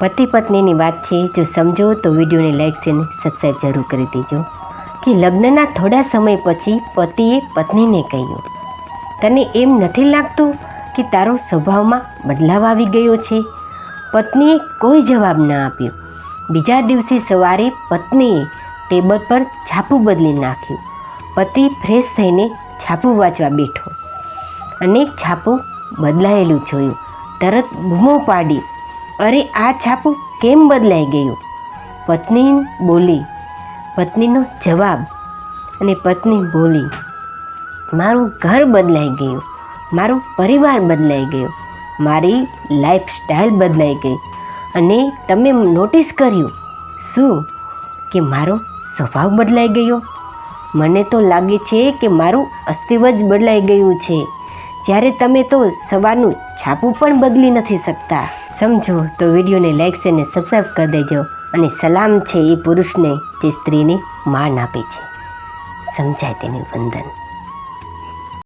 પતિ પત્નીની વાત છે, જો સમજો તો વિડીયોને લાઈક છે ને સબસ્ક્રાઈબ જરૂર કરી દેજો. કે લગ્નના થોડા સમય પછી પતિએ પત્નીને કહ્યું, તને એમ નથી લાગતું કે તારો સ્વભાવમાં બદલાવ આવી ગયો છે? પત્નીએ કોઈ જવાબ ના આપ્યો. બીજા દિવસે સવારે પત્નીએ ટેબલ પર છાપું બદલી નાખ્યું. પતિ ફ્રેશ થઈને છાપું વાંચવા બેઠો અને છાપું બદલાયેલું જોયું. તરત બૂમો પાડી અરે આ છાપું કેમ બદલાઈ ગયું? પત્ની બોલી, પત્નીનો જવાબ. અને પત્ની બોલી, મારું ઘર બદલાઈ ગયું, મારું પરિવાર બદલાઈ ગયો, મારી લાઈફ સ્ટાઈલ બદલાઈ ગઈ. અને તમે નોટિસ કર્યું, શું? કે મારો સ્વભાવ બદલાઈ ગયો? મને તો લાગે છે કે મારું અસ્તિત્વ જ બદલાઈ ગયું છે. જ્યારે તમે તો સવારનું છાપું પણ બદલી નથી શકતા. સમજો તો વિડીયોને લાઇક અને સબસ્ક્રાઈબ કરી દેજો અને સલામ છે એ પુરુષને જે સ્ત્રીને માન આપે છે. સમજાય તેનું વંદન.